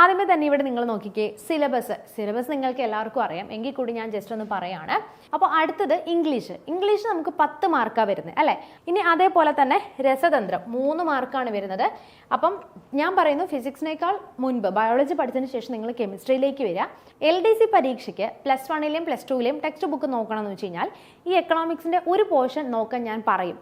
ആദ്യമേ തന്നെ ഇവിടെ നിങ്ങൾ നോക്കിക്കേ സിലബസ് സിലബസ് നിങ്ങൾക്ക് എല്ലാവർക്കും അറിയാം. എങ്കിൽ കൂടി ഞാൻ ജസ്റ്റ് ഒന്ന് പറയാണ്. അപ്പോൾ അടുത്തത് ഇംഗ്ലീഷ് ഇംഗ്ലീഷ് നമുക്ക് പത്ത് മാർക്കാണ് വരുന്നത് അല്ലേ? ഇനി അതേപോലെ തന്നെ രസതന്ത്രം. മൂന്ന് മാർക്കാണ് വരുന്നത്. അപ്പം ഞാൻ പറയുന്നു ഫിസിക്സിനേക്കാൾ മുൻപ് ബയോളജി പഠിച്ചതിന് ശേഷം നിങ്ങൾ കെമിസ്ട്രിയിലേക്ക് വരിക. എൽ ഡി സി പരീക്ഷയ്ക്ക് പ്ലസ് വണ്ണിലെയും പ്ലസ് ടുവിലെയും ടെക്സ്റ്റ് ബുക്ക് നോക്കണമെന്ന് വെച്ച് കഴിഞ്ഞാൽ ഈ എക്കണോമിക്സിന്റെ ഒരു പോർഷൻ നോക്കാൻ ഞാൻ പറയും.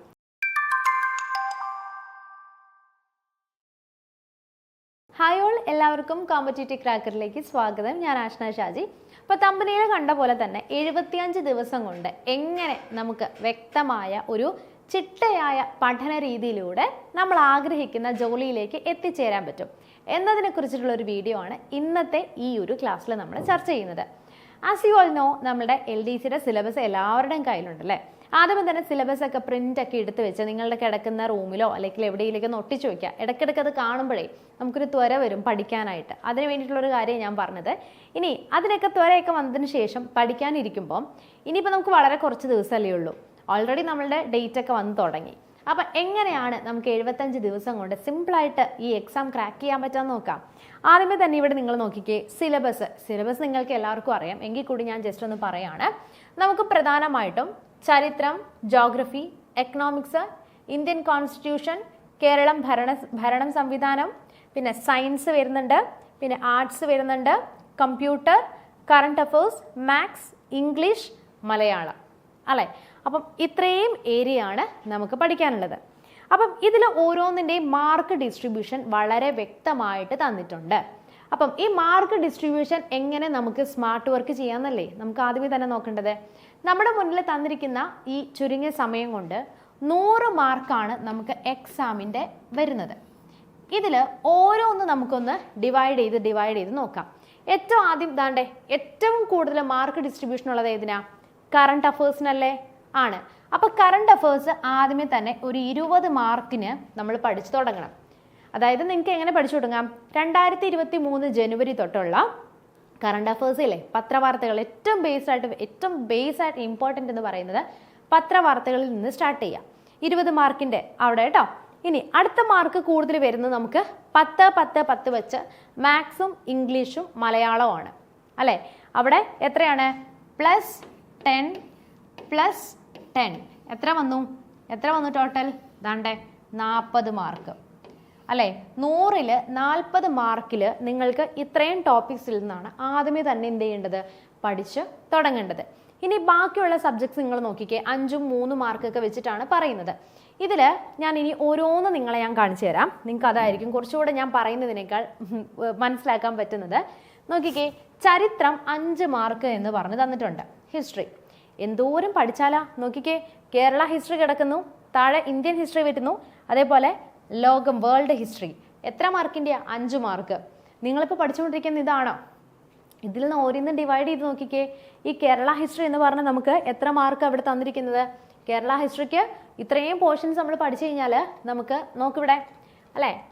എല്ലാവർക്കും കോമ്പറ്റേറ്റീവ് ക്രാക്കറിലേക്ക് സ്വാഗതം. ഞാൻ ആഷ്ന ഷാജി. അപ്പോൾ തമ്പനിയിൽ കണ്ട പോലെ തന്നെ എഴുപത്തിയഞ്ച് ദിവസം കൊണ്ട് എങ്ങനെ നമുക്ക് വ്യക്തമായ ഒരു ചിട്ടയായ പഠന രീതിയിലൂടെ നമ്മൾ ആഗ്രഹിക്കുന്ന ജോലിയിലേക്ക് എത്തിച്ചേരാൻ പറ്റും എന്നതിനെ കുറിച്ചിട്ടുള്ള ഒരു വീഡിയോ ആണ് ഇന്നത്തെ ഈ ഒരു ക്ലാസ്സിൽ നമ്മൾ ചർച്ച ചെയ്യുന്നത്. ആസ് യു ഓൾ നോ നമ്മുടെ എൽ ഡി സിയുടെ സിലബസ് എല്ലാവരുടെയും കയ്യിലുണ്ട് അല്ലേ ആദ്യമേ തന്നെ സിലബസ് ഒക്കെ പ്രിന്റ് ഒക്കെ എടുത്ത് വെച്ച് നിങ്ങളുടെ കിടക്കുന്ന റൂമിലോ അല്ലെങ്കിൽ എവിടെയെങ്കിലും ഒന്ന് ഒട്ടിച്ചു വെക്കുക. ഇടയ്ക്കിടയ്ക്ക് അത് കാണുമ്പോഴേ നമുക്കൊരു ത്വര വരും പഠിക്കാനായിട്ട്. അതിന് വേണ്ടിയിട്ടുള്ള ഒരു കാര്യം ഞാൻ പറഞ്ഞത്. ഇനി അതിനൊക്കെ ത്വരയൊക്കെ വന്നതിന് ശേഷം പഠിക്കാനിരിക്കുമ്പോൾ ഇനിയിപ്പോൾ നമുക്ക് വളരെ കുറച്ച് ദിവസമല്ലേ ഉള്ളൂ. ഓൾറെഡി നമ്മളുടെ ഡേറ്റ് ഒക്കെ വന്ന് തുടങ്ങി. അപ്പം എങ്ങനെയാണ് നമുക്ക് എഴുപത്തഞ്ച് ദിവസം കൊണ്ട് സിമ്പിളായിട്ട് ഈ എക്സാം ക്രാക്ക് ചെയ്യാൻ പറ്റാന്ന് നോക്കാം. ആദ്യമേ തന്നെ ഇവിടെ നിങ്ങൾ നോക്കിക്കേ സിലബസ് സിലബസ് നിങ്ങൾക്ക് എല്ലാവർക്കും അറിയാം. എങ്കിൽ കൂടി ഞാൻ ജസ്റ്റ് ഒന്ന് പറയാണ്. നമുക്ക് പ്രധാനമായിട്ടും ചരിത്രം geography economics Indian constitution Kerala ഭരണ ഭരണം സംവിധാനം പിന്നെ സയൻസ് വരുന്നുണ്ട് പിന്നെ ആർട്സ് വരുന്നുണ്ട് computer current affairs maths English Malayalam. അല്ലേ? അപ്പം ഇത്രയും ഏരിയ ആണ് നമുക്ക് പഠിക്കാനുള്ളത്. അപ്പം ഇതിൽ ഓരോന്നിന്റെയും മാർക്ക് ഡിസ്ട്രിബ്യൂഷൻ വളരെ വ്യക്തമായിട്ട് തന്നിട്ടുണ്ട്. അപ്പം ഈ മാർക്ക് ഡിസ്ട്രിബ്യൂഷൻ എങ്ങനെ നമുക്ക് സ്മാർട്ട് വർക്ക് ചെയ്യാമെന്നല്ലേ? നമുക്ക് ആദ്യമേ തന്നെ നോക്കേണ്ടത്. നമ്മുടെ മുന്നിൽ തന്നിരിക്കുന്ന ഈ ചുരുങ്ങിയ സമയം കൊണ്ട് നൂറ് മാർക്കാണ് നമുക്ക് എക്സാമിന്റെ വരുന്നത്. ഇതിൽ ഓരോന്ന് നമുക്കൊന്ന് ഡിവൈഡ് ചെയ്ത് ഡിവൈഡ് ചെയ്ത് നോക്കാം. ഏറ്റവും ആദ്യം ദാണ്ടേ ഏറ്റവും കൂടുതൽ മാർക്ക് ഡിസ്ട്രിബ്യൂഷൻ ഉള്ളത് ഏതിനാ? കറണ്ട് അഫേഴ്സിനല്ലേ ആണ്. അപ്പോൾ കറണ്ട് അഫേഴ്സ് ആദ്യമേ തന്നെ ഒരു ഇരുപത് മാർക്കിന് നമ്മൾ പഠിച്ചു തുടങ്ങണം. അതായത് നിങ്ങൾക്ക് എങ്ങനെ പഠിച്ചു തുടങ്ങാം? രണ്ടായിരത്തി ഇരുപത്തി മൂന്ന് ജനുവരി തൊട്ടുള്ള കറണ്ട് അഫേഴ്സ് ഇല്ലേ? പത്രവാർത്തകൾ. ഏറ്റവും ബേസ് ആയിട്ട് ഏറ്റവും ബേസ് ആയിട്ട് ഇമ്പോർട്ടന്റ് എന്ന് പറയുന്നത് പത്രവാർത്തകളിൽ നിന്ന് സ്റ്റാർട്ട് ചെയ്യാം. ഇരുപത് മാർക്കിന്റെ അവിടെ കേട്ടോ. ഇനി അടുത്ത മാർക്ക് കൂടുതൽ വരുന്നത് നമുക്ക് പത്ത് പത്ത് പത്ത് വെച്ച് മാത്സും ഇംഗ്ലീഷും മലയാളവുമാണ് അല്ലേ? അവിടെ എത്രയാണ്? പ്ലസ് ടെൻ പ്ലസ് ടെൻ എത്ര വന്നു? എത്ര വന്നു ടോട്ടൽ ദാണ്ടേ നാൽപ്പത് മാർക്ക്. അല്ലേ? നൂറിൽ നാൽപ്പത് മാർക്കിൽ നിങ്ങൾക്ക് ഇത്രയും ടോപ്പിക്സിൽ നിന്നാണ് ആദ്യമേ തന്നെ എന്ത് ചെയ്യേണ്ടത്? പഠിച്ച് തുടങ്ങേണ്ടത്. ഇനി ബാക്കിയുള്ള സബ്ജക്ട്സ് നിങ്ങൾ നോക്കിക്കേ അഞ്ചും മൂന്നും മാർക്കൊക്കെ വെച്ചിട്ടാണ് പറയുന്നത്. ഇതിൽ ഞാൻ ഇനി ഓരോന്ന് നിങ്ങളെ ഞാൻ കാണിച്ചു തരാം. നിങ്ങൾക്ക് അതായിരിക്കും കുറച്ചുകൂടെ ഞാൻ പറയുന്നതിനേക്കാൾ മനസ്സിലാക്കാൻ പറ്റുന്നത്. നോക്കിക്കേ ചരിത്രം അഞ്ച് മാർക്ക് എന്ന് പറഞ്ഞ് തന്നിട്ടുണ്ട്. ഹിസ്റ്ററി. എന്തോരം പഠിച്ചാലാ? നോക്കിക്കേ കേരള ഹിസ്റ്ററി കിടക്കുന്നു താഴെ ഇന്ത്യൻ ഹിസ്റ്ററി വരുന്നു അതേപോലെ ലോകം വേൾഡ് ഹിസ്റ്ററി എത്ര മാർക്കിന്റെ അഞ്ച് മാർക്ക് നിങ്ങളിപ്പോൾ പഠിച്ചുകൊണ്ടിരിക്കുന്ന ഇതാണോ? ഇതിൽ നിന്ന് ഓരോന്നും ഡിവൈഡ് ചെയ്ത് നോക്കിക്കേ. ഈ കേരള ഹിസ്റ്ററി എന്ന് പറഞ്ഞാൽ നമുക്ക് എത്ര മാർക്ക് അവിടെ തന്നിരിക്കുന്നത്? കേരള ഹിസ്റ്ററിക്ക് ഇത്രയും പോർഷൻസ് നമ്മൾ പഠിച്ചു കഴിഞ്ഞാൽ നമുക്ക് നോക്കിവിടെ. അല്ലേ?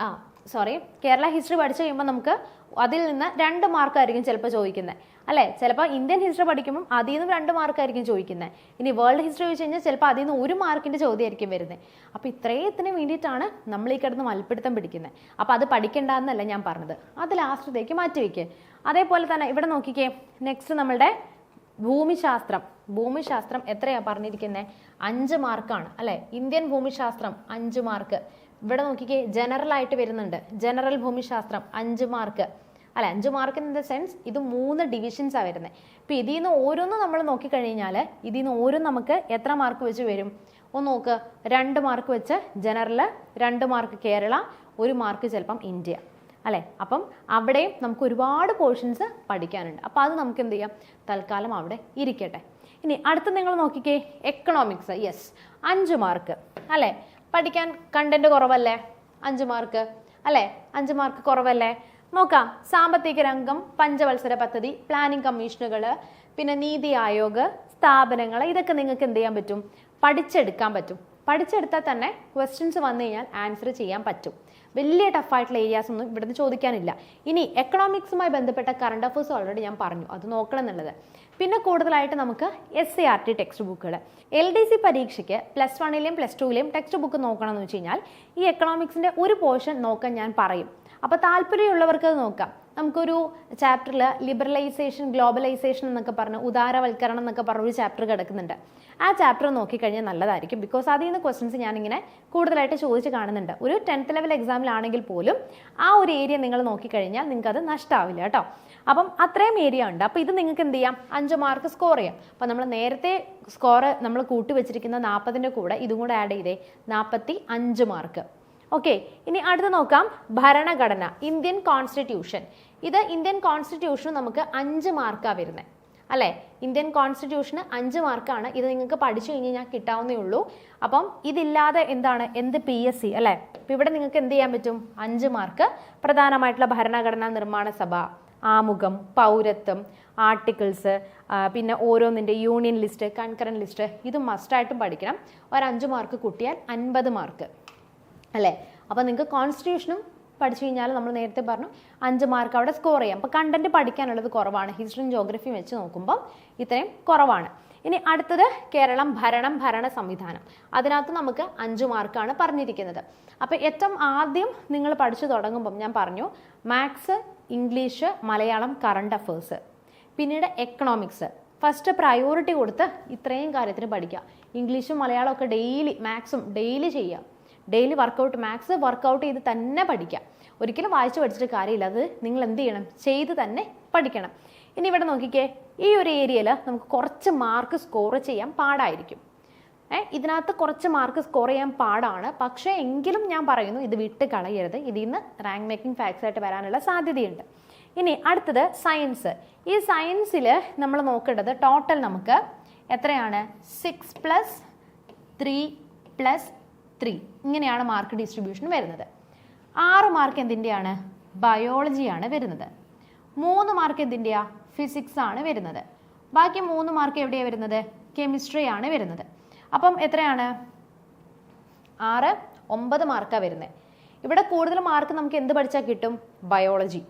ആ സോറി കേരള ഹിസ്റ്ററി പഠിച്ചു കഴിയുമ്പോൾ നമുക്ക് അതിൽ നിന്ന് രണ്ട് മാർക്കായിരിക്കും ചിലപ്പോൾ ചോദിക്കുന്നത് അല്ലേ? ചിലപ്പോൾ ഇന്ത്യൻ ഹിസ്റ്ററി പഠിക്കുമ്പോൾ അതിൽ നിന്നും രണ്ട് മാർക്കായിരിക്കും ചോദിക്കുന്നത് ഇനി വേൾഡ് ഹിസ്റ്ററി ചോദിച്ചു കഴിഞ്ഞാൽ ചിലപ്പോൾ അതിൽ നിന്ന് ഒരു മാർക്കിന്റെ ചോദ്യമായിരിക്കും വരുന്നത് അപ്പോൾ ഇത്രയത്തിന് വേണ്ടിയിട്ടാണ് നമ്മൾ ഈ കിടന്ന് മൽപ്പിടുത്തം പിടിക്കുന്നത് അപ്പോൾ അത് പഠിക്കേണ്ടെന്നല്ല ഞാൻ പറഞ്ഞത്. അത് ലാസ്റ്റത്തേക്ക് മാറ്റി വയ്ക്കുക അതേപോലെ തന്നെ ഇവിടെ നോക്കിക്കേ. നെക്സ്റ്റ് നമ്മളുടെ ഭൂമിശാസ്ത്രം. ഭൂമിശാസ്ത്രം എത്രയാണ് പറഞ്ഞിരിക്കുന്നത് അഞ്ച് മാർക്കാണ്. അല്ലേ? ഇന്ത്യൻ ഭൂമിശാസ്ത്രം അഞ്ച് മാർക്ക്. ഇവിടെ നോക്കിക്കേ ജനറൽ ആയിട്ട് വരുന്നുണ്ട്. ജനറൽ ഭൂമിശാസ്ത്രം അഞ്ച് മാർക്ക്. അല്ല അഞ്ച് മാർക്ക് ഇൻ ദ സെൻസ് ഇത് മൂന്ന് ഡിവിഷൻസാണ് വരുന്നത് ഇപ്പം ഇതിൽ നിന്ന് ഓരോന്നും നമ്മൾ നോക്കിക്കഴിഞ്ഞാൽ ഇതിൽ നിന്ന് ഓരോ നമുക്ക് എത്ര മാർക്ക് വെച്ച് വരും? ഒന്ന് നോക്ക്. രണ്ട് മാർക്ക് വെച്ച് ജനറൽ രണ്ട് മാർക്ക് കേരള ഒരു മാർക്ക് ചിലപ്പം ഇന്ത്യ. അല്ലേ? അപ്പം അവിടെയും നമുക്ക് ഒരുപാട് പോർഷൻസ് പഠിക്കാനുണ്ട്. അപ്പോൾ അത് നമുക്ക് എന്ത് ചെയ്യാം? തൽക്കാലം അവിടെ ഇരിക്കട്ടെ. ഇനി അടുത്ത് നിങ്ങൾ നോക്കിക്കേ. എക്കണോമിക്സ് യെസ് അഞ്ച് മാർക്ക് അല്ലേ? പഠിക്കാൻ കണ്ടന്റ് കുറവല്ലേ? അഞ്ച് മാർക്ക് അല്ലേ? അഞ്ച് മാർക്ക് കുറവല്ലേ? നോക്കാം. സാമ്പത്തിക രംഗം പഞ്ചവത്സര പദ്ധതി പ്ലാനിംഗ് കമ്മീഷനുകൾ പിന്നെ നീതി ആയോഗ് സ്ഥാപനങ്ങൾ ഇതൊക്കെ നിങ്ങൾക്ക് എന്ത് ചെയ്യാൻ പറ്റും? പഠിച്ചെടുക്കാൻ പറ്റും. പഠിച്ചെടുത്താൽ തന്നെ ക്വസ്റ്റ്യൻസ് വന്നു കഴിഞ്ഞാൽ ആൻസർ ചെയ്യാൻ പറ്റും. വലിയ ടഫായിട്ടുള്ള ഏരിയാസ് ഒന്നും ഇവിടുന്ന് ചോദിക്കാനില്ല. ഇനി എക്കണോമിക്സുമായി ബന്ധപ്പെട്ട കറണ്ട് അഫേഴ്സ് ഓൾറെഡി ഞാൻ പറഞ്ഞു. അത് നോക്കണം എന്നുള്ളത്. പിന്നെ കൂടുതലായിട്ട് നമുക്ക് S C R T text ബുക്കുകൾ എൽ ഡി സി പരീക്ഷയ്ക്ക് പ്ലസ് വണ്ണിലെയും പ്ലസ് ടുവിലെയും ടെക്സ്റ്റ് ബുക്ക് നോക്കണം എന്ന് വെച്ച് കഴിഞ്ഞാൽ ഈ എക്കണോമിക്സിന്റെ ഒരു പോർഷൻ നോക്കാൻ ഞാൻ പറയും. അപ്പോൾ താല്പര്യമുള്ളവർക്ക് അത് നോക്കാം. നമുക്കൊരു ചാപ്റ്ററിൽ ലിബറലൈസേഷൻ ഗ്ലോബലൈസേഷൻ എന്നൊക്കെ പറഞ്ഞ് ഉദാരവൽക്കരണം എന്നൊക്കെ പറഞ്ഞ ഒരു ചാപ്റ്റർ കിടക്കുന്നുണ്ട്. ആ ചാപ്റ്റർ നോക്കിക്കഴിഞ്ഞാൽ നല്ലതായിരിക്കും. ബിക്കോസ് അതിൽ നിന്ന് ക്വസ്റ്റ്യൻസ് ഞാനിങ്ങനെ കൂടുതലായിട്ട് ചോദിച്ച് കാണുന്നുണ്ട്. ഒരു ടെൻത്ത് ലെവൽ എക്സാമിലാണെങ്കിൽ പോലും ആ ഒരു ഏരിയ നിങ്ങൾ നോക്കിക്കഴിഞ്ഞാൽ നിങ്ങൾക്ക് അത് നഷ്ടമാവില്ല കേട്ടോ. അപ്പം അത്രയും ഏരിയ ഉണ്ട്. അപ്പോൾ ഇത് നിങ്ങൾക്ക് എന്ത് ചെയ്യാം? അഞ്ച് മാർക്ക് സ്കോർ ചെയ്യാം. അപ്പോൾ നമ്മൾ നേരത്തെ സ്കോർ നമ്മൾ കൂട്ടി വെച്ചിരിക്കുന്ന നാൽപ്പതിന്റെ കൂടെ ഇതും കൂടെ ആഡ് ചെയ്തേ നാൽപ്പത്തി അഞ്ച് മാർക്ക് ഓക്കെ ഇനി അടുത്ത് നോക്കാം. ഭരണഘടന ഇന്ത്യൻ കോൺസ്റ്റിറ്റ്യൂഷൻ ഇത് ഇന്ത്യൻ കോൺസ്റ്റിറ്റ്യൂഷൻ നമുക്ക് അഞ്ച് മാർക്കാണ് വരുന്നത് അല്ലേ? ഇന്ത്യൻ കോൺസ്റ്റിറ്റ്യൂഷന് അഞ്ച് മാർക്കാണ് ഇത് നിങ്ങൾക്ക് പഠിച്ചു കഴിഞ്ഞ് കഴിഞ്ഞാൽ കിട്ടാവുന്നേ ഉള്ളൂ. അപ്പം ഇതില്ലാതെ എന്താണ്? എന്ത് പി എസ് സി അല്ലേ? അപ്പം ഇവിടെ നിങ്ങൾക്ക് എന്ത് ചെയ്യാൻ പറ്റും? അഞ്ച് മാർക്ക് പ്രധാനമായിട്ടുള്ള ഭരണഘടനാ നിർമ്മാണ സഭ ആമുഖം പൗരത്വം ആർട്ടിക്കിൾസ് പിന്നെ ഓരോന്നിന്റെ യൂണിയൻ ലിസ്റ്റ് കൺകറന്റ് ലിസ്റ്റ് ഇത് മസ്റ്റായിട്ടും പഠിക്കണം. ഒരു അഞ്ച് മാർക്ക് കൂട്ടിയാൽ അൻപത് മാർക്ക് അല്ലേ? അപ്പോൾ നിങ്ങൾക്ക് കോൺസ്റ്റിറ്റ്യൂഷനും പഠിച്ചു കഴിഞ്ഞാൽ നമ്മൾ നേരത്തെ പറഞ്ഞു അഞ്ച് മാർക്ക് അവിടെ സ്കോർ ചെയ്യാം. അപ്പോൾ കണ്ടന്റ് പഠിക്കാനുള്ളത് കുറവാണ്. ഹിസ്റ്ററിയും ജോഗ്രഫിയും വെച്ച് നോക്കുമ്പോൾ ഇത്രയും കുറവാണ്. ഇനി അടുത്തത് കേരളം ഭരണം ഭരണ സംവിധാനം. അതിനകത്ത് നമുക്ക് അഞ്ച് മാർക്കാണ് പറഞ്ഞിരിക്കുന്നത്. അപ്പോൾ ഏറ്റവും ആദ്യം നിങ്ങൾ പഠിച്ചു തുടങ്ങുമ്പം ഞാൻ പറഞ്ഞു maths English Malayalam current affairs പിന്നീട് എക്കണോമിക്സ് ഫസ്റ്റ് പ്രയോറിറ്റി കൊടുത്ത് ഇത്രയും കാര്യത്തിന് പഠിക്കുക. ഇംഗ്ലീഷും മലയാളമൊക്കെ ഡെയിലി മാത്സും ഡെയിലി ചെയ്യുക. ഡെയിലി വർക്കൗട്ട് മാത്സ് വർക്കൗട്ട് ചെയ്ത് തന്നെ പഠിക്കാം. ഒരിക്കലും വായിച്ചു പഠിച്ചിട്ട് കാര്യമില്ല. അത് നിങ്ങൾ എന്ത് ചെയ്യണം? ചെയ്ത് തന്നെ പഠിക്കണം. ഇനി ഇവിടെ നോക്കിക്കേ ഈ ഒരു ഏരിയയിൽ നമുക്ക് കുറച്ച് മാർക്ക് സ്കോർ ചെയ്യാൻ പാടായിരിക്കും. ഏ ഇതിനകത്ത് കുറച്ച് മാർക്ക് സ്കോർ ചെയ്യാൻ പാടാണ്. പക്ഷേ എങ്കിലും ഞാൻ പറയുന്നു ഇത് വിട്ട് കളയരുത്. ഇതിൽ നിന്ന് റാങ്ക് മേക്കിംഗ് ഫാക്ട്സ് ആയിട്ട് വരാനുള്ള സാധ്യതയുണ്ട്. ഇനി അടുത്തത് സയൻസ് ഈ സയൻസിൽ നമ്മൾ നോക്കേണ്ടത് ടോട്ടൽ നമുക്ക് എത്രയാണ്? Six plus three plus three ഇങ്ങനെയാണ് മാർക്ക് ഡിസ്ട്രിബ്യൂഷൻ വരുന്നത്. ആറ് മാർക്ക് എന്തിന്റെയാണ് ബയോളജിയാണ് വരുന്നത്. മൂന്ന് മാർക്ക് എന്തിന്റെയാ ഫിസിക്സ് ആണ് വരുന്നത്. ബാക്കി മൂന്ന് മാർക്ക് എവിടെയാണ് വരുന്നത്? കെമിസ്ട്രി ആണ് വരുന്നത്. അപ്പം എത്രയാണ്? ആറ് ഒമ്പത് മാർക്കാണ് വരുന്നത് ഇവിടെ കൂടുതൽ മാർക്ക് നമുക്ക് എന്ത് പഠിച്ചാൽ കിട്ടും? ബയോളജി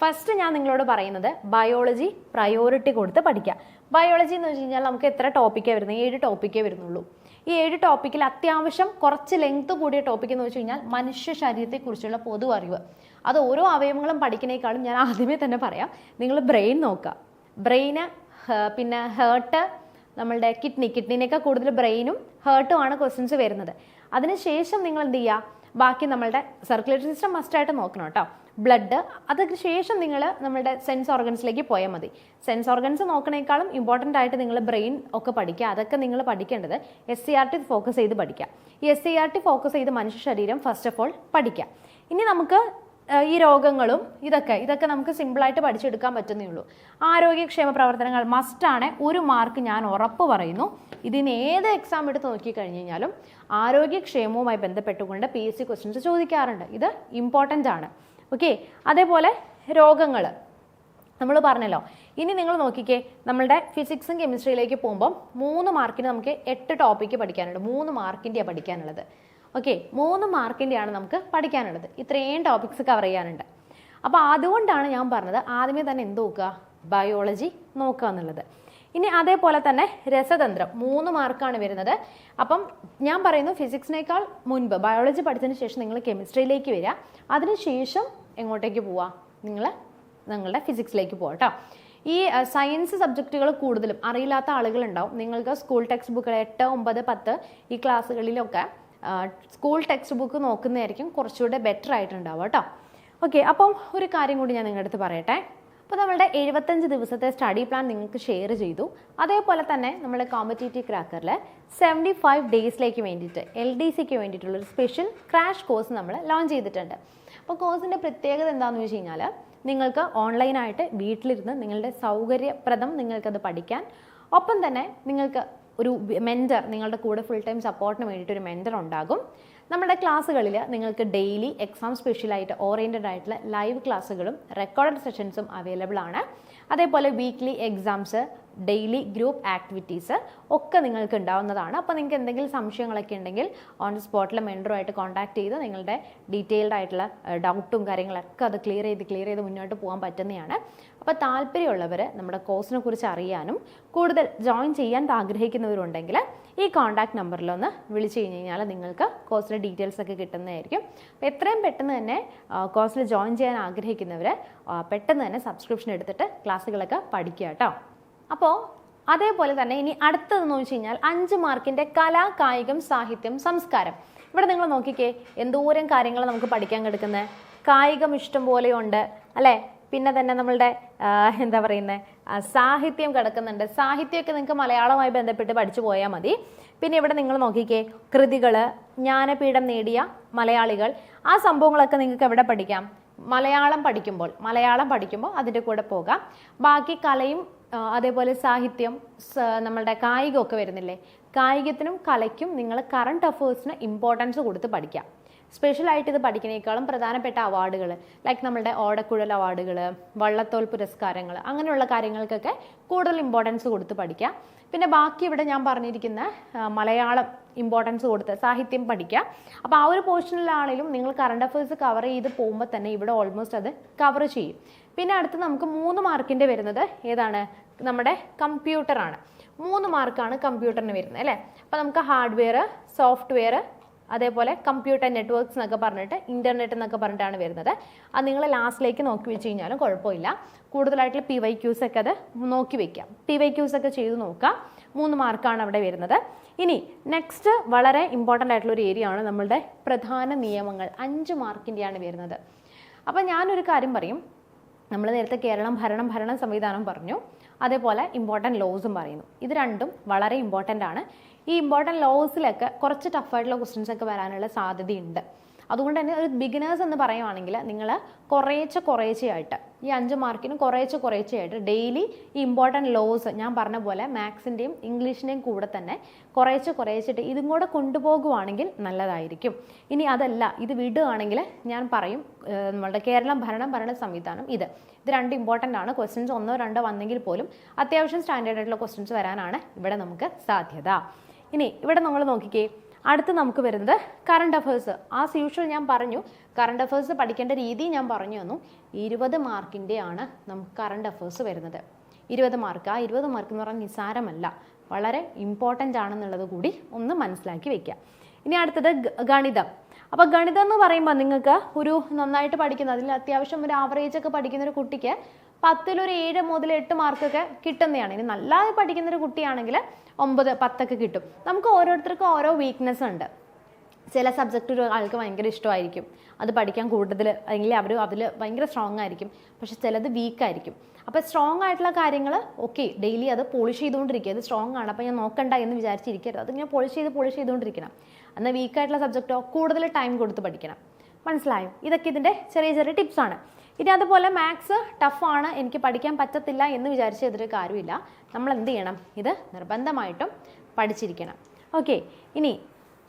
ഫസ്റ്റ് ഞാൻ നിങ്ങളോട് പറയുന്നത് ബയോളജി പ്രയോറിറ്റി കൊടുത്ത് പഠിക്കുക ബയോളജി എന്ന് വെച്ച് കഴിഞ്ഞാൽ നമുക്ക് എത്ര ടോപ്പിക്കേ വരുന്നത് ഏഴ് ടോപ്പിക്കേ വരുന്നുള്ളൂ. ഈ ഏഴ് ടോപ്പിക്കിൽ അത്യാവശ്യം കുറച്ച് ലെങ്ത് കൂടിയ ടോപ്പിക് എന്ന് വെച്ച് കഴിഞ്ഞാൽ മനുഷ്യ ശരീരത്തെക്കുറിച്ചുള്ള പൊതു അറിവ്. അത് ഓരോ അവയവങ്ങളും പഠിക്കുന്നേക്കാളും ഞാൻ ആദ്യമേ തന്നെ പറയാം. നിങ്ങൾ ബ്രെയിൻ നോക്കുക. ബ്രെയിന് പിന്നെ ഹേർട്ട് നമ്മളുടെ കിഡ്നി കിഡ്നിനേക്കാൾ കൂടുതൽ ബ്രെയിനും ഹേർട്ടുമാണ് ക്വസ്റ്റ്യൻസ് വരുന്നത്. അതിനുശേഷം നിങ്ങൾ എന്ത് ചെയ്യുക? ബാക്കി നമ്മളുടെ സർക്കുലേറ്ററി സിസ്റ്റം മസ്റ്റായിട്ട് നോക്കണം കേട്ടോ ബ്ലഡ് അതിന് ശേഷം നിങ്ങൾ നമ്മുടെ സെൻസ് ഓർഗൻസിലേക്ക് പോയാൽ മതി. സെൻസ് ഓർഗൻസ് നോക്കണേക്കാളും ഇമ്പോർട്ടന്റ് ആയിട്ട് നിങ്ങൾ ബ്രെയിൻ ഒക്കെ പഠിക്കുക. അതൊക്കെ നിങ്ങൾ പഠിക്കേണ്ടത് S C R T focus ചെയ്ത് പഠിക്കുക. ഈ S C R T focus ചെയ്ത് മനുഷ്യ ശരീരം ഫസ്റ്റ് ഓഫ് ഓൾ പഠിക്കുക. ഇനി നമുക്ക് ഈ രോഗങ്ങളും ഇതൊക്കെ ഇതൊക്കെ നമുക്ക് സിമ്പിളായിട്ട് പഠിച്ചെടുക്കാൻ പറ്റുന്നേ ഉള്ളൂ ആരോഗ്യക്ഷേമ പ്രവർത്തനങ്ങൾ മസ്റ്റാണ് ഒരു മാർക്ക് ഞാൻ ഉറപ്പ് പറയുന്നു. ഇതിന് ഏത് എക്സാം എടുത്ത് നോക്കിക്കഴിഞ്ഞ് കഴിഞ്ഞാലും ആരോഗ്യക്ഷേമവുമായി ബന്ധപ്പെട്ടുകൊണ്ട് പി എസ് സി ക്വസ്റ്റ്യൻസ് ചോദിക്കാറുണ്ട്. ഇത് ഇമ്പോർട്ടന്റ് ആണ്. ഓക്കെ അതേപോലെ രോഗങ്ങൾ നമ്മൾ പറഞ്ഞല്ലോ. ഇനി നിങ്ങൾ നോക്കിക്കേ നമ്മളുടെ ഫിസിക്സും കെമിസ്ട്രിയിലേക്ക് പോകുമ്പോൾ മൂന്ന് മാർക്കിന് നമുക്ക് എട്ട് ടോപ്പിക്ക് പഠിക്കാനുണ്ട്. മൂന്ന് മാർക്കിന്റെയാണ് പഠിക്കാനുള്ളത്. ഓക്കെ മൂന്ന് മാർക്കിന്റെയാണ് നമുക്ക് പഠിക്കാനുള്ളത്. ഇത്രയും ടോപ്പിക്സ് കവർ ചെയ്യാനുണ്ട്. അപ്പോൾ അതുകൊണ്ടാണ് ഞാൻ പറഞ്ഞത് ആദ്യമേ തന്നെ എന്ത് നോക്കുക? ബയോളജി നോക്കുക എന്നുള്ളത്. ഇനി അതേപോലെ തന്നെ രസതന്ത്രം. മൂന്ന് മാർക്കാണ് വരുന്നത്. അപ്പം ഞാൻ പറയുന്നു ഫിസിക്സിനേക്കാൾ മുൻപ് ബയോളജി പഠിച്ചതിന് ശേഷം നിങ്ങൾ കെമിസ്ട്രിയിലേക്ക് വരിക. അതിനുശേഷം എങ്ങോട്ടേക്ക് പോവാ നിങ്ങൾ നിങ്ങളുടെ ഫിസിക്സിലേക്ക് പോകാം കേട്ടോ. ഈ സയൻസ് സബ്ജക്റ്റുകൾ കൂടുതലും അറിയില്ലാത്ത ആളുകളുണ്ടാവും. നിങ്ങൾക്ക് സ്കൂൾ ടെക്സ്റ്റ് ബുക്കുകൾ എട്ട് ഒമ്പത് പത്ത് ഈ ക്ലാസ്സുകളിലൊക്കെ സ്കൂൾ ടെക്സ്റ്റ് ബുക്ക് നോക്കുന്നതായിരിക്കും കുറച്ചുകൂടെ ബെറ്റർ ആയിട്ടുണ്ടാവുക കേട്ടോ. ഓക്കെ അപ്പം ഒരു കാര്യം കൂടി ഞാൻ നിങ്ങളുടെ അടുത്ത് പറയട്ടെ. അപ്പോൾ നമ്മളുടെ എഴുപത്തഞ്ച് ദിവസത്തെ സ്റ്റഡി പ്ലാൻ നിങ്ങൾക്ക് ഷെയർ ചെയ്തു. അതേപോലെ തന്നെ നമ്മുടെ കോമ്പറ്റേറ്റീവ് ക്രാക്കറിൽ സെവന്റി ഫൈവ് ഡേയ്സിലേക്ക് വേണ്ടിയിട്ട് എൽ ഡി സിക്ക് വേണ്ടിയിട്ടുള്ളൊരു സ്പെഷ്യൽ ക്രാഷ് കോഴ്സ് നമ്മൾ ലോഞ്ച് ചെയ്തിട്ടുണ്ട്. അപ്പോൾ കോഴ്സിന്റെ പ്രത്യേകത എന്താണെന്ന് വെച്ച് കഴിഞ്ഞാൽ നിങ്ങൾക്ക് ഓൺലൈനായിട്ട് വീട്ടിലിരുന്ന് നിങ്ങളുടെ സൗകര്യപ്രദം നിങ്ങൾക്കത് പഠിക്കാൻ ഒപ്പം തന്നെ നിങ്ങൾക്ക് ഒരു മെന്റർ നിങ്ങളുടെ കൂടെ ഫുൾ ടൈം സപ്പോർട്ടിന് വേണ്ടിയിട്ട് ഒരു മെന്റർ ഉണ്ടാകും. നമ്മുടെ ക്ലാസ്സുകളിൽ നിങ്ങൾക്ക് ഡെയിലി എക്സാം സ്പെഷ്യലായിട്ട് ഓറിയന്റഡ് ആയിട്ടുള്ള ലൈവ് ക്ലാസ്സുകളും റെക്കോർഡഡ് സെഷൻസും അവൈലബിൾ ആണ്. അതേപോലെ weekly exams daily group activities ഒക്കെ നിങ്ങൾക്ക് ഉണ്ടാവുന്നതാണ്. അപ്പോൾ നിങ്ങൾക്ക് എന്തെങ്കിലും സംശയങ്ങളൊക്കെ ഉണ്ടെങ്കിൽ ഓൺ ദി സ്പോട്ടിൽ മെൻഡറുമായിട്ട് കോൺടാക്ട് ചെയ്ത് നിങ്ങളുടെ ഡീറ്റെയിൽഡ് ആയിട്ടുള്ള ഡൗട്ടും കാര്യങ്ങളൊക്കെ അത് ക്ലിയർ ചെയ്ത് ക്ലിയർ ചെയ്ത് മുന്നോട്ട് പോകാൻ പറ്റുന്നതാണ്. അപ്പോൾ താല്പര്യമുള്ളവർ നമ്മുടെ കോഴ്സിനെ കുറിച്ച് അറിയാനും കൂടുതൽ ജോയിൻ ചെയ്യാൻ ആഗ്രഹിക്കുന്നവരുണ്ടെങ്കിൽ ഈ കോൺടാക്ട് നമ്പറിലൊന്ന് വിളിച്ചു കഴിഞ്ഞ് കഴിഞ്ഞാൽ നിങ്ങൾക്ക് കോഴ്സിലെ ഡീറ്റെയിൽസ് ഒക്കെ കിട്ടുന്നതായിരിക്കും. അപ്പോൾ എത്രയും പെട്ടെന്ന് തന്നെ കോഴ്സിൽ ജോയിൻ ചെയ്യാൻ ആഗ്രഹിക്കുന്നവർ പെട്ടെന്ന് തന്നെ സബ്സ്ക്രിപ്ഷൻ എടുത്തിട്ട് ക്ലാസ്സുകളൊക്കെ പഠിക്കുക കേട്ടോ. അപ്പോൾ അതേപോലെ തന്നെ ഇനി അടുത്തതെന്ന് വെച്ച് കഴിഞ്ഞാൽ അഞ്ച് മാർക്കിന്റെ കല കായികം സാഹിത്യം സംസ്കാരം. ഇവിടെ നിങ്ങൾ നോക്കിക്കേ എന്തോരം കാര്യങ്ങൾ നമുക്ക് പഠിക്കാൻ കിടക്കുന്നത് കായികം ഇഷ്ടം പോലെയുണ്ട് അല്ലേ? പിന്നെ തന്നെ നമ്മളുടെ എന്താ പറയുന്നത് സാഹിത്യം കിടക്കുന്നുണ്ട്. സാഹിത്യമൊക്കെ നിങ്ങൾക്ക് മലയാളവുമായി ബന്ധപ്പെട്ട് പഠിച്ചു പോയാൽ മതി. പിന്നെ ഇവിടെ നിങ്ങൾ നോക്കിക്കേ കൃതികൾ ജ്ഞാനപീഠം നേടിയ മലയാളികൾ ആ സംഭവങ്ങളൊക്കെ നിങ്ങൾക്ക് എവിടെ പഠിക്കാം? മലയാളം പഠിക്കുമ്പോൾ മലയാളം പഠിക്കുമ്പോൾ അതിന്റെ കൂടെ പോകാം. ബാക്കി കലയും അതേപോലെ സാഹിത്യം നമ്മളുടെ കായികമൊക്കെ വരുന്നില്ലേ? കായികത്തിനും കലയ്ക്കും നിങ്ങൾ കറണ്ട് അഫേഴ്സിന് ഇമ്പോർട്ടൻസ് കൊടുത്ത് പഠിക്കാം. സ്പെഷ്യലായിട്ട് ഇത് പഠിക്കുന്നതിനേക്കാളും പ്രധാനപ്പെട്ട അവാർഡുകൾ ലൈക്ക് നമ്മളുടെ ഓടക്കുഴൽ അവാർഡുകൾ വള്ളത്തോൾ പുരസ്കാരങ്ങൾ അങ്ങനെയുള്ള കാര്യങ്ങൾക്കൊക്കെ കൂടുതൽ ഇമ്പോർട്ടൻസ് കൊടുത്ത് പഠിക്കാം. പിന്നെ ബാക്കി ഇവിടെ ഞാൻ പറഞ്ഞിരിക്കുന്ന മലയാളം ഇമ്പോർട്ടൻസ് കൊടുത്ത് സാഹിത്യം പഠിക്കുക അപ്പോൾ ആ ഒരു പോർഷനിലാണെങ്കിലും നിങ്ങൾ കറണ്ട് അഫയേഴ്സ് കവർ ചെയ്ത് പോകുമ്പോൾ തന്നെ ഇവിടെ ഓൾമോസ്റ്റ് അത് കവർ ചെയ്യും. പിന്നെ അടുത്ത് നമുക്ക് മൂന്ന് മാർക്കിന്റെ വരുന്നത് ഏതാണ്? നമ്മുടെ കമ്പ്യൂട്ടറാണ് മൂന്ന് മാർക്കാണ് കമ്പ്യൂട്ടറിന് വരുന്നത് അല്ലേ? അപ്പോൾ നമുക്ക് ഹാർഡ്വെയർ സോഫ്റ്റ്വെയർ അതേപോലെ കമ്പ്യൂട്ടർ നെറ്റ്വർക്ക്സ് എന്നൊക്കെ പറഞ്ഞിട്ട് ഇന്റർനെറ്റ് എന്നൊക്കെ പറഞ്ഞിട്ടാണ് വരുന്നത്. അത് നിങ്ങൾ ലാസ്റ്റിലേക്ക് നോക്കി വെച്ച് കഴിഞ്ഞാലും കുഴപ്പമില്ല. കൂടുതലായിട്ടുള്ള പി വൈ ക്യൂസ് ഒക്കെ അത് നോക്കി വെക്കാം. പി വൈ ക്യൂസ് ഒക്കെ ചെയ്ത് നോക്കാം. മൂന്ന് മാർക്കാണ് അവിടെ വരുന്നത്. ഇനി നെക്സ്റ്റ് വളരെ ഇമ്പോർട്ടന്റ് ആയിട്ടുള്ള ഒരു ഏരിയ ആണ് നമ്മളുടെ പ്രധാന നിയമങ്ങൾ. അഞ്ച് മാർക്കിന്റെയാണ് വരുന്നത്. അപ്പോൾ ഞാനൊരു കാര്യം പറയും. നമ്മൾ നേരത്തെ കേരളം ഭരണം ഭരണ സംവിധാനം പറഞ്ഞു. അതേപോലെ ഇമ്പോർട്ടന്റ് ലോസും പറയുന്നു. ഇത് രണ്ടും വളരെ ഇമ്പോർട്ടന്റ് ആണ്. ഈ ഇമ്പോർട്ടന്റ് ലോസിലൊക്കെ കുറച്ച് ടഫായിട്ടുള്ള ക്വസ്റ്റ്യൻസ് ഒക്കെ വരാനുള്ള സാധ്യതയുണ്ട്. അതുകൊണ്ട് തന്നെ ഒരു ബിഗിനേഴ്സ് എന്ന് പറയുവാണെങ്കിൽ നിങ്ങൾ കുറേശ്ശെ കുറേശ്ശെയായിട്ട് ഈ അഞ്ച് മാർക്കിന് കുറേശ്ശെ കുറേശ്ശെയായിട്ട് ഡെയിലി ഈ ഇമ്പോർട്ടന്റ് ലോസ് ഞാൻ പറഞ്ഞ പോലെ മാത്സിന്റെയും ഇംഗ്ലീഷിന്റെയും കൂടെ തന്നെ കുറേശ്ശെ കുറേശ്ശിട്ട് ഇതും കൂടെ കൊണ്ടുപോകുവാണെങ്കിൽ നല്ലതായിരിക്കും. ഇനി അതല്ല ഇത് വിടുകയാണെങ്കിൽ ഞാൻ പറയും നമ്മളുടെ കേരളം ഭരണം ഭരണ സംവിധാനം ഇത്. ഇത് രണ്ട് ഇമ്പോർട്ടന്റ് ആണ്. ക്വസ്റ്റ്യൻസ് ഒന്നോ രണ്ടോ വന്നെങ്കിൽ പോലും അത്യാവശ്യം സ്റ്റാൻഡേർഡ് ആയിട്ടുള്ള ക്വസ്റ്റ്യൻസ് വരാനാണ് ഇവിടെ നമുക്ക് സാധ്യത. ഇനി ഇവിടെ നമ്മൾ നോക്കിക്കേ അടുത്ത് നമുക്ക് വരുന്നത് കറണ്ട് അഫേഴ്സ് ആസ് യൂഷ്വൽ ഞാൻ പറഞ്ഞു. കറണ്ട് അഫേഴ്സ് പഠിക്കേണ്ട രീതി ഞാൻ പറഞ്ഞു തന്നു. ഇരുപത് മാർക്കിന്റെ ആണ് നമുക്ക് കറണ്ട് അഫേഴ്സ് വരുന്നത്. ഇരുപത് മാർക്ക്. ആ ഇരുപത് മാർക്ക് എന്ന് പറഞ്ഞാൽ നിസ്സാരമല്ല. വളരെ ഇമ്പോർട്ടന്റ് ആണെന്നുള്ളത് കൂടി ഒന്ന് മനസ്സിലാക്കി വെക്കുക. ഇനി അടുത്തത് ഗണിതം. അപ്പോൾ ഗണിതം എന്ന് പറയുമ്പോൾ നിങ്ങൾക്ക് ഒരു നന്നായിട്ട് പഠിക്കുന്ന അതിൽ അത്യാവശ്യം ഒരു ആവറേജ് ഒക്കെ പഠിക്കുന്ന ഒരു കുട്ടിക്ക് പത്തിലൊരു ഏഴ് മുതൽ എട്ട് മാർക്കൊക്കെ കിട്ടുന്നതാണ്. ഇനി നല്ലതായി പഠിക്കുന്ന ഒരു കുട്ടിയാണെങ്കിൽ ഒമ്പത് പത്തൊക്കെ കിട്ടും. നമുക്ക് ഓരോരുത്തർക്കും ഓരോ വീക്ക്നെസ് ഉണ്ട്. ചില സബ്ജക്റ്റ് ആൾക്ക് ഭയങ്കര ഇഷ്ടമായിരിക്കും. അത് പഠിക്കാൻ കൂടുതൽ അല്ലെങ്കിൽ അവർ അതിൽ ഭയങ്കര സ്ട്രോങ് ആയിരിക്കും. പക്ഷെ ചിലത് വീക്ക് ആയിരിക്കും. അപ്പോൾ സ്ട്രോങ് ആയിട്ടുള്ള കാര്യങ്ങൾ ഓക്കെ ഡെയിലി അത് പോളിഷ് ചെയ്തുകൊണ്ടിരിക്കുക. അത് സ്ട്രോങ് ആണ്. അപ്പോൾ ഞാൻ നോക്കണ്ട എന്ന് വിചാരിച്ചിരിക്കരുത്. അത് ഞാൻ പോളിഷ് ചെയ്ത് പോളിഷ് ചെയ്തുകൊണ്ടിരിക്കണം. എന്നാൽ വീക്കായിട്ടുള്ള സബ്ജക്റ്റോ കൂടുതൽ ടൈം കൊടുത്ത് പഠിക്കണം. മനസ്സിലായോ? ഇതൊക്കെ ഇതിന്റെ ചെറിയ ചെറിയ ടിപ്സാണ് ഇനി അതുപോലെ മാത്സ് ടഫാണ് എനിക്ക് പഠിക്കാൻ പറ്റത്തില്ല എന്ന് വിചാരിച്ച് ഇതൊരു കാര്യമില്ല നമ്മൾ എന്ത് ചെയ്യണം? ഇത് നിർബന്ധമായിട്ടും പഠിച്ചിരിക്കണം. ഓക്കെ ഇനി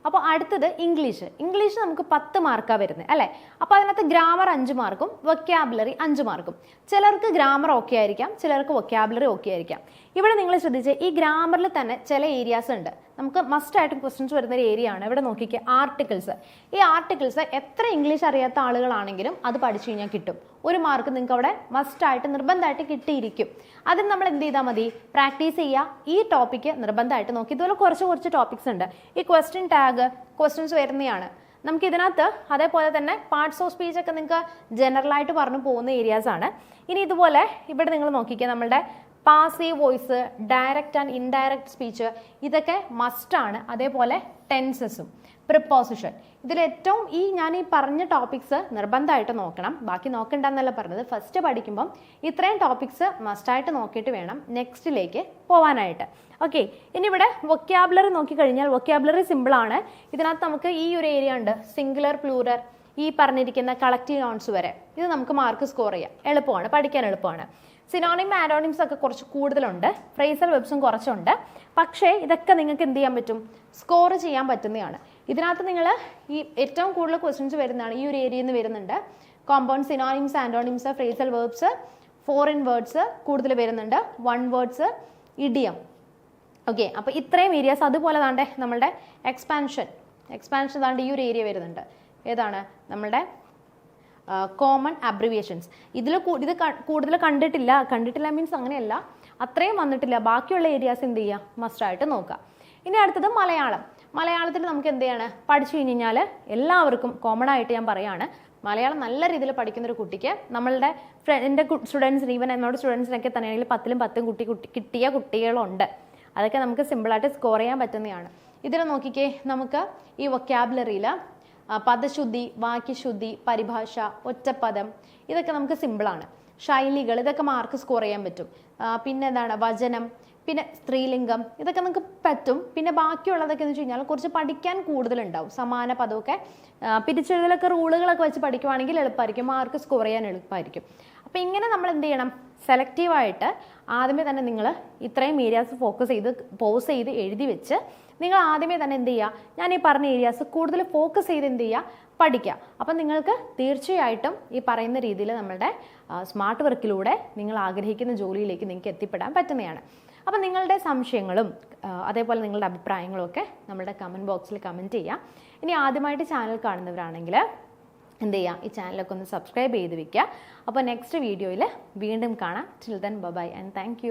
അപ്പോൾ അടുത്തത് ഇംഗ്ലീഷ് ഇംഗ്ലീഷ് നമുക്ക് പത്ത് മാർക്കാണ് വരുന്നത് അല്ലേ? അപ്പോൾ അതിനകത്ത് ഗ്രാമർ അഞ്ച് മാർക്കും വൊക്കാബുലറി അഞ്ച് മാർക്കും ചിലർക്ക് ഗ്രാമർ ഓക്കെ ആയിരിക്കാം ചിലർക്ക് വൊക്കാബുലറി ഓക്കെ ആയിരിക്കാം. ഇവിടെ നിങ്ങൾ ശ്രദ്ധിച്ച് ഈ ഗ്രാമറിൽ തന്നെ ചില ഏരിയാസ് ഉണ്ട്. നമുക്ക് മസ്റ്റ് ആയിട്ടും ക്വസ്റ്റ്യൻസ് വരുന്ന ഒരു ഏരിയ ആണ്. ഇവിടെ നോക്കിക്കുക ആർട്ടിക്കിൾസ് ഈ ആർട്ടിക്കിൾസ് എത്ര ഇംഗ്ലീഷ് അറിയാത്ത ആളുകളാണെങ്കിലും അത് പഠിച്ചു കഴിഞ്ഞാൽ കിട്ടും. ഒരു മാർക്ക് നിങ്ങൾക്ക് അവിടെ മസ്റ്റ് ആയിട്ട് നിർബന്ധമായിട്ട് കിട്ടിയിരിക്കും. അതിന് നമ്മൾ എന്ത് ചെയ്താൽ മതി? പ്രാക്ടീസ് ചെയ്യുക. ഈ ടോപ്പിക്ക് നിർബന്ധമായിട്ട് നോക്കി. ഇതുപോലെ കുറച്ച് കുറച്ച് ടോപ്പിക്സ് ഉണ്ട്. ഈ ക്വസ്റ്റ്യൻ ടാഗ് ക്വസ്റ്റ്യൻസ് വരുന്നതാണ്. നമുക്ക് ഇതിനകത്ത് അതേപോലെ തന്നെ പാർട്സ് ഓഫ് സ്പീച്ച് ഒക്കെ നിങ്ങൾക്ക് ജനറലായിട്ട് പറഞ്ഞു പോകുന്ന ഏരിയാസ് ആണ്. ഇനി ഇതുപോലെ ഇവിടെ നിങ്ങൾ നോക്കിക്കുക നമ്മളുടെ passive voice direct and indirect speech ഇതൊക്കെ മസ്റ്റാണ് അതേപോലെ ടെൻസസും പ്രിപ്പോസിഷൻ ഇതിലേറ്റവും ഈ ഞാൻ ഈ പറഞ്ഞ ടോപ്പിക്സ് നിർബന്ധമായിട്ട് നോക്കണം. ബാക്കി നോക്കണ്ടെന്നല്ല പറഞ്ഞത്. ഫസ്റ്റ് പഠിക്കുമ്പം ഇത്രയും ടോപ്പിക്സ് മസ്റ്റായിട്ട് നോക്കിയിട്ട് വേണം നെക്സ്റ്റിലേക്ക് പോകാനായിട്ട് ഓക്കെ ഇനി ഇവിടെ വൊക്യാബുലറി നോക്കിക്കഴിഞ്ഞാൽ വൊക്യാബുലറി സിമ്പിളാണ് ഇതിനകത്ത് നമുക്ക് ഈ ഒരു ഏരിയ ഉണ്ട്. സിംഗുലർ പ്ലൂറർ ഈ പറഞ്ഞിരിക്കുന്ന കളക്റ്റീവ് നോൺസ് വരെ. ഇത് നമുക്ക് മാർക്ക് സ്കോർ ചെയ്യാം. എളുപ്പമാണ്. പഠിക്കാൻ എളുപ്പമാണ്. സിനോണിം ആരോണിംസ് ഒക്കെ കുറച്ച് കൂടുതലുണ്ട്. ഫ്രേസൽ വെബ്സും കുറച്ചുണ്ട്. പക്ഷേ ഇതൊക്കെ നിങ്ങൾക്ക് എന്ത് ചെയ്യാൻ പറ്റും? സ്കോർ ചെയ്യാൻ പറ്റുന്നതാണ്. ഇതിനകത്ത് നിങ്ങൾ ഈ ഏറ്റവും കൂടുതൽ ക്വസ്റ്റ്യൻസ് വരുന്നതാണ്. ഈ ഒരു ഏരിയയിൽ നിന്ന് വരുന്നുണ്ട്. Compound synonyms antonyms phrasal verbs foreign words കൂടുതൽ വരുന്നുണ്ട്. വൺ വേർഡ്സ് ഇഡിയം ഓക്കെ അപ്പോൾ ഇത്രയും ഏരിയാസ് അതുപോലെ താണ്ടെ നമ്മളുടെ എക്സ്പാൻഷൻ എക്സ്പാൻഷൻ താണ്ട് ഈ ഒരു ഏരിയ വരുന്നുണ്ട്. ഏതാണ്? നമ്മളുടെ കോമൺ അബ്രിവിയേഷൻസ് ഇതിൽ ഇത് കൂടുതൽ കണ്ടിട്ടില്ല. കണ്ടിട്ടില്ല മീൻസ് അങ്ങനെയല്ല. അത്രയും വന്നിട്ടില്ല. ബാക്കിയുള്ള ഏരിയാസ് എന്ത് ചെയ്യുക മസ്റ്റായിട്ട് നോക്കുക ഇനി അടുത്തത് മലയാളം. മലയാളത്തിൽ നമുക്ക് എന്ത് ചെയ്യാണ്? പഠിച്ചു കഴിഞ്ഞാൽ എല്ലാവർക്കും കോമൺ ആയിട്ട് ഞാൻ പറയാണ്. മലയാളം നല്ല രീതിയിൽ പഠിക്കുന്ന ഒരു കുട്ടിക്ക് നമ്മളുടെ എന്റെ സ്റ്റുഡൻസിന് ഈവൻ എന്നോട് സ്റ്റുഡൻസിനൊക്കെ തന്നെയാണെങ്കിൽ പത്തിലും പത്തും കുട്ടി കുട്ടി കിട്ടിയ കുട്ടികളുണ്ട്. അതൊക്കെ നമുക്ക് സിമ്പിളായിട്ട് സ്കോർ ചെയ്യാൻ പറ്റുന്നതാണ്. ഇതിൽ നോക്കിക്കേ നമുക്ക് ഈ വൊക്കാബുലറിയിൽ പദശുദ്ധി വാക്യശുദ്ധി പരിഭാഷ ഒറ്റപ്പദം ഇതൊക്കെ നമുക്ക് സിമ്പിളാണ് ശൈലികൾ ഇതൊക്കെ മാർക്ക് സ്കോർ ചെയ്യാൻ പറ്റും. പിന്നെ എന്താണ്? വചനം പിന്നെ സ്ത്രീലിംഗം ഇതൊക്കെ നമുക്ക് പറ്റും. പിന്നെ ബാക്കിയുള്ളതൊക്കെ എന്ന് വെച്ച് കഴിഞ്ഞാൽ കുറച്ച് പഠിക്കാൻ കൂടുതലുണ്ടാവും. സമാന പദമൊക്കെ പിരിച്ചെഴുതലൊക്കെ റൂളുകളൊക്കെ വെച്ച് പഠിക്കുവാണെങ്കിൽ എളുപ്പമായിരിക്കും. മാർക്ക് സ്കോർ ചെയ്യാൻ എളുപ്പമായിരിക്കും. അപ്പോൾ ഇങ്ങനെ നമ്മൾ എന്ത് ചെയ്യണം? സെലക്റ്റീവായിട്ട് ആദ്യമേ തന്നെ നിങ്ങൾ ഇത്രയും ഏരിയാസ് ഫോക്കസ് ചെയ്ത് പോസ് ചെയ്ത് എഴുതി വെച്ച് നിങ്ങൾ ആദ്യമേ തന്നെ എന്ത് ചെയ്യുക ഞാൻ ഈ പറഞ്ഞ ഏരിയാസ് കൂടുതൽ ഫോക്കസ് ചെയ്ത് എന്ത് ചെയ്യുക പഠിക്കുക അപ്പം നിങ്ങൾക്ക് തീർച്ചയായിട്ടും ഈ പറയുന്ന രീതിയിൽ നമ്മളുടെ സ്മാർട്ട് വർക്കിലൂടെ നിങ്ങൾ ആഗ്രഹിക്കുന്ന ജോലിയിലേക്ക് നിങ്ങൾക്ക് എത്തിപ്പെടാൻ പറ്റുന്നതാണ്. അപ്പം നിങ്ങളുടെ സംശയങ്ങളും അതേപോലെ നിങ്ങളുടെ അഭിപ്രായങ്ങളും ഒക്കെ നമ്മുടെ കമന്റ് ബോക്സിൽ കമന്റ് ചെയ്യുക ഇനി ആദ്യമായിട്ട് ചാനൽ കാണുന്നവരാണെങ്കിൽ എന്ത് ചെയ്യുക ഈ ചാനലൊക്കെ ഒന്ന് സബ്സ്ക്രൈബ് ചെയ്ത് വെക്കുക അപ്പോൾ നെക്സ്റ്റ് വീഡിയോയിൽ വീണ്ടും കാണാം. Chill then bye and thank